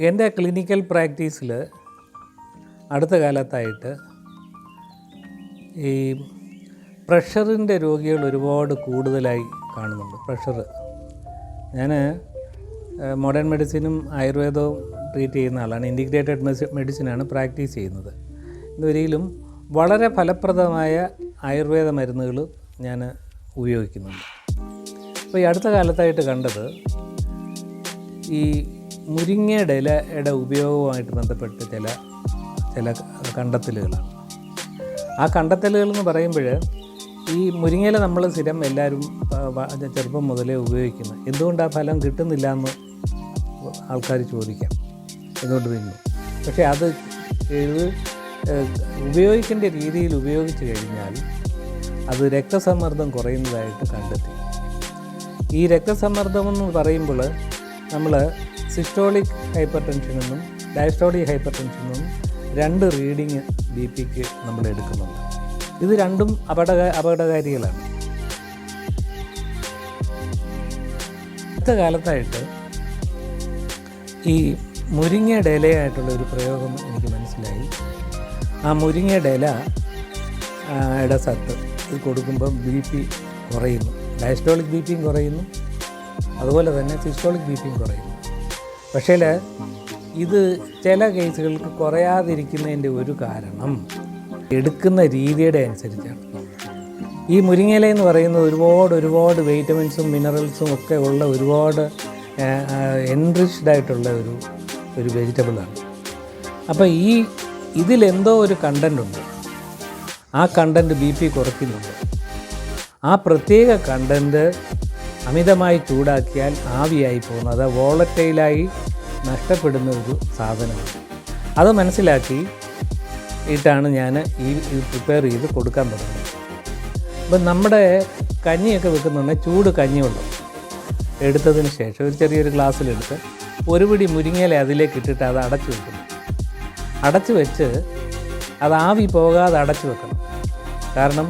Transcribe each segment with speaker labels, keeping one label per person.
Speaker 1: എന്റെ ക്ലിനിക്കൽ പ്രാക്ടീസിൽ അടുത്ത കാലത്തായിട്ട് ഈ പ്രഷറിന്റെ രോഗികൾ ഒരുപാട് കൂടുതലായി കാണുന്നുണ്ട്. പ്രഷർ ഞാൻ മോഡേൺ മെഡിസിനും ആയുർവേദവും ട്രീറ്റ് ചെയ്യുന്ന ആളാണ്. ഇന്റിഗ്രേറ്റഡ് മെഡിസി മെഡിസിനാണ് പ്രാക്ടീസ് ചെയ്യുന്നത്. ഇതുവരെയിലും വളരെ ഫലപ്രദമായ ആയുർവേദ മരുന്നുകൾ ഞാൻ ഉപയോഗിക്കുന്നുണ്ട്. അപ്പോൾ ഈ അടുത്ത കാലത്തായിട്ട് കണ്ടത് ഈ മുരിങ്ങയുടെ ഇലയുടെ ഉപയോഗവുമായിട്ട് ബന്ധപ്പെട്ട് ചില ചില കണ്ടെത്തലുകളാണ്. ആ കണ്ടെത്തലുകൾ എന്ന് പറയുമ്പോൾ ഈ മുരിങ്ങയില നമ്മൾ സ്ഥിരം എല്ലാവരും ചെറുപ്പം മുതലേ ഉപയോഗിക്കുന്നത് എന്തുകൊണ്ട് ആ ഫലം കിട്ടുന്നില്ല എന്ന് ആൾക്കാർ ചോദിക്കാം. എന്തുകൊണ്ട് തിന്നു പക്ഷേ അത് ഇത് ഉപയോഗിക്കേണ്ട രീതിയിൽ ഉപയോഗിച്ച് കഴിഞ്ഞാൽ അത് രക്തസമ്മർദ്ദം കുറയുന്നതായിട്ട് കണ്ടെത്തി. ഈ രക്തസമ്മർദ്ദം എന്ന് പറയുമ്പോൾ നമ്മൾ സിസ്റ്റോളിക് ഹൈപ്പർ ടെൻഷനെന്നും ഡയസ്റ്റോളിക് ഹൈപ്പർ ടെൻഷനെന്നും രണ്ട് റീഡിങ് ബി പിക്ക് നമ്മൾ എടുക്കുന്നുണ്ട്. ഇത് രണ്ടും അപകട അപകടകാരികളാണ്. അടുത്ത കാലത്തായിട്ട് ഈ മുരിങ്ങയുടെ ഇലയായിട്ടുള്ള ഒരു പ്രയോഗം എനിക്ക് മനസ്സിലായി. ആ മുരിങ്ങയുടെ ഇല യുടെ സത്ത് ഇത് കൊടുക്കുമ്പം ബി പി കുറയുന്നു. ഡയസ്റ്റോളിക് ബി പിയും കുറയുന്നു. അതുപോലെ തന്നെ സിസ്റ്റോളിക് ബി പിയും കുറയുന്നു. പക്ഷേ ഇത് ചില കേസുകൾക്ക് കുറയാതിരിക്കുന്നതിന്റെ ഒരു കാരണം എടുക്കുന്ന രീതിയുടെ അനുസരിച്ചാണ്. ഈ മുരിങ്ങയില എന്ന് പറയുന്നത് ഒരുപാട് ഒരുപാട് വൈറ്റമിൻസും മിനറൽസും ഒക്കെ ഉള്ള ഒരുപാട് എൻറിച്ച്ഡ് ആയിട്ടുള്ള ഒരു ഒരു വെജിറ്റബിളാണ് അപ്പോൾ ഈ ഇതിലെന്തോ ഒരു കണ്ടന്റ് ഉണ്ട്. ആ കണ്ടന്റ് ബി പി കുറയ്ക്കുന്നുണ്ട്. ആ പ്രത്യേക കണ്ടന്റ് അമിതമായി ചൂടാക്കിയാൽ ആവിയായി പോകുന്നു. അത് വോളറ്റൈലായി നഷ്ടപ്പെടുന്ന ഒരു സാധനമാണ്. അത് മനസ്സിലാക്കി ഇട്ടാണ് ഞാൻ ഈ പ്രിപ്പയർ ചെയ്ത് കൊടുക്കാൻ തുടങ്ങുന്നത്. അപ്പം നമ്മുടെ കഞ്ഞിയൊക്കെ വെക്കുന്നുണ്ടെങ്കിൽ ചൂട് കഞ്ഞിവെള്ളം എടുത്തതിന് ശേഷം ഒരു ചെറിയൊരു ഗ്ലാസ്സിലെടുത്ത് ഒരു പിടി മുരിങ്ങയില അതിലേക്ക് ഇട്ടിട്ട് അത് അടച്ചു വെക്കണം അടച്ചു വെച്ച് അത് ആവി പോകാതെ അടച്ചു വെക്കണം. കാരണം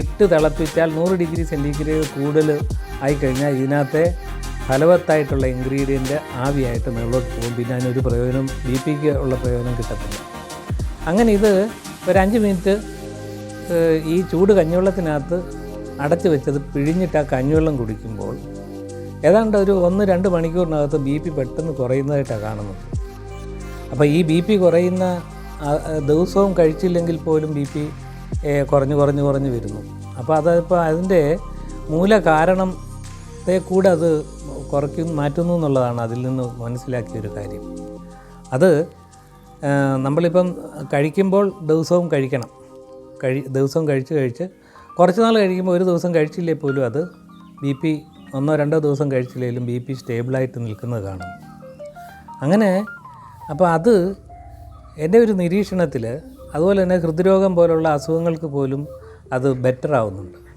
Speaker 1: ഇട്ട് തിളപ്പിച്ചാൽ നൂറ് ഡിഗ്രി സെന്റിഗ്രേഡ് കൂടുതൽ ആയിക്കഴിഞ്ഞാൽ ഇതിനകത്തെ ഫലവത്തായിട്ടുള്ള ഇൻഗ്രീഡിയന്റ് ആവിയായിട്ട് മുകളിലോട്ട് പോകും. പിന്നെ അതിനൊരു പ്രയോജനം ബി പിക്ക് ഉള്ള പ്രയോജനം കിട്ടത്തില്ല. അങ്ങനെ ഇത് ഒരു അഞ്ച് മിനിറ്റ് ഈ ചൂട് കഞ്ഞിവെള്ളത്തിനകത്ത് അടച്ചു വെച്ചത് പിഴിഞ്ഞിട്ട് ആ കഞ്ഞിവെള്ളം കുടിക്കുമ്പോൾ ഏതാണ്ട് ഒരു ഒന്ന് രണ്ട് മണിക്കൂറിനകത്ത് ബി പി പെട്ടെന്ന് കുറയുന്നതായിട്ടാണ് കാണുന്നത്. അപ്പോൾ ഈ ബി പി കുറയുന്ന ദിവസവും കഴിച്ചില്ലെങ്കിൽ പോലും ബി പി കുറഞ്ഞ് കുറഞ്ഞ് കുറഞ്ഞ് വരുന്നു. അപ്പോൾ അതിപ്പോൾ അതിന്റെ മൂല കാരണത്തെ കൂടെ അത് കുറയ്ക്കും മാറ്റുന്നു എന്നുള്ളതാണ് അതിൽ നിന്ന് മനസ്സിലാക്കിയ ഒരു കാര്യം. അത് നമ്മളിപ്പം കഴിക്കുമ്പോൾ ദിവസവും കഴിക്കണം. കഴി ദിവസവും കഴിച്ച് കഴിച്ച് കുറച്ച് നാൾ കഴിക്കുമ്പോൾ ഒരു ദിവസം കഴിച്ചില്ലേ പോലും അത് ബി പി ഒന്നോ രണ്ടോ ദിവസം കഴിച്ചില്ലെങ്കിലും ബി പി സ്റ്റേബിളായിട്ട് നിൽക്കുന്നത് കാണും. അങ്ങനെ അപ്പോൾ അത് എന്റെ ഒരു നിരീക്ഷണത്തിൽ അതുപോലെ തന്നെ ഹൃദ്രോഗം പോലുള്ള അസുഖങ്ങൾക്ക് പോലും അത് ബെറ്റർ ആവുന്നുണ്ട്